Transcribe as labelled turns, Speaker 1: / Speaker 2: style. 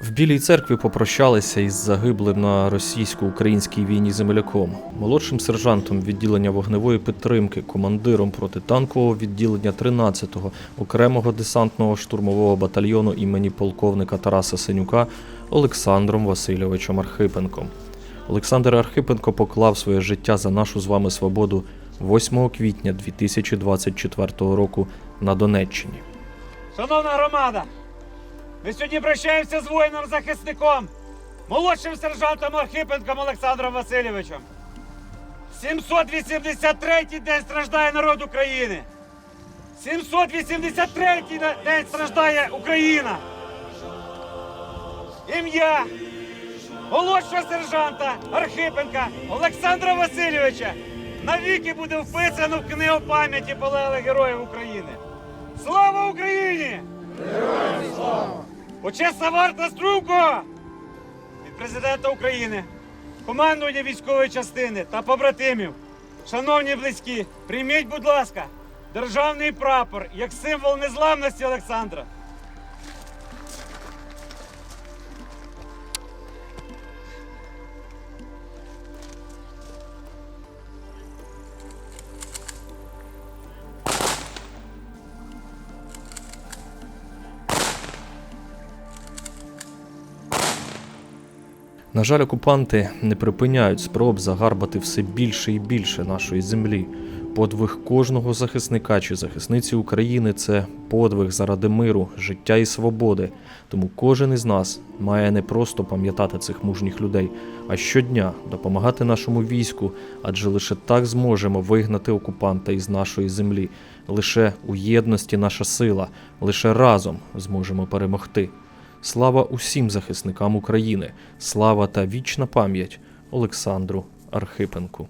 Speaker 1: В Білій церкві попрощалися із загиблим на російсько-українській війні земляком, молодшим сержантом відділення вогневої підтримки, командиром протитанкового відділення 13-го окремого десантного штурмового батальйону імені полковника Тараса Синюка Олександром Васильовичем Архипенком. Олександр Архипенко поклав своє життя за нашу з вами свободу 8 квітня 2024 року на Донеччині.
Speaker 2: Шановна громада, ми сьогодні прощаємося з воїном-захисником, молодшим сержантом Архипенком Олександром Васильовичем. 783-й день страждає народ України. 783-й день страждає Україна. Ім'я молодшого сержанта Архипенка Олександра Васильовича навіки буде вписано в книгу пам'яті полеглих героїв України. Слава Україні! Почесна варта струнко від президента України, командування військової частини та побратимів. Шановні близькі, прийміть, будь ласка, державний прапор як символ незламності Олександра.
Speaker 1: На жаль, окупанти не припиняють спроб загарбати все більше і більше нашої землі. Подвиг кожного захисника чи захисниці України це подвиг заради миру, життя і свободи. Тому кожен із нас має не просто пам'ятати цих мужніх людей, а щодня допомагати нашому війську, адже лише так зможемо вигнати окупанта із нашої землі. Лише у єдності наша сила, лише разом зможемо перемогти. Слава усім захисникам України, слава та вічна пам'ять Олександру Архипенку.